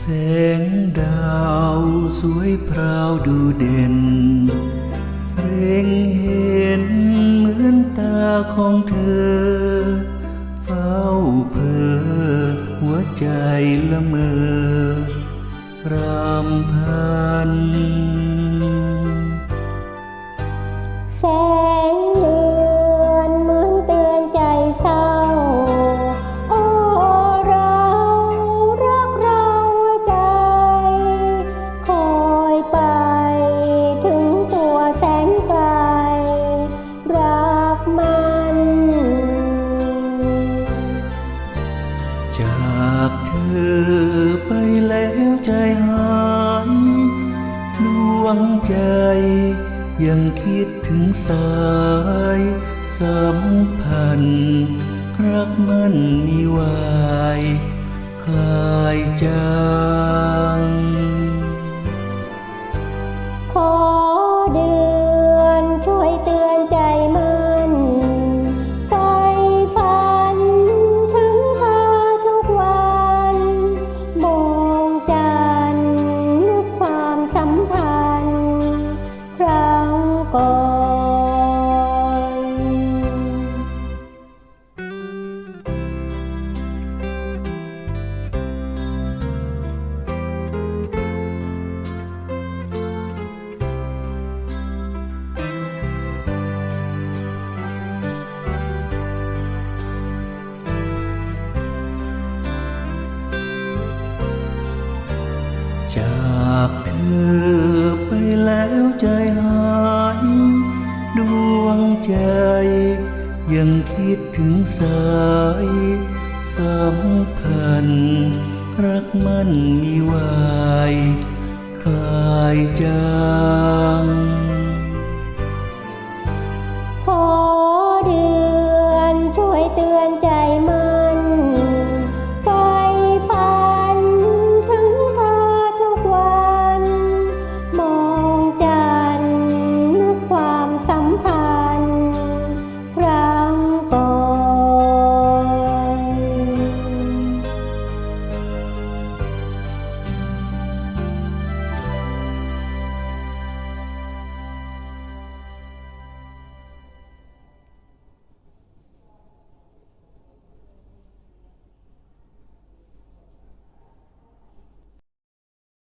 แสงดาวสวยพราวดูเด่น เร่งเห็นเหมือนตาของเธอ เฝ้าเพอหัวใจละเมอรำพันแสง อไปแล้วใจหายดวงใจ ยังคิดถึงสายสัมพันธ์รักมันมีวาย คลายจาง จากเธอไปแล้วใจหายดวงใจ ยังคิดถึงสายสัมพันธ์รักมันมีวาย คลายจาง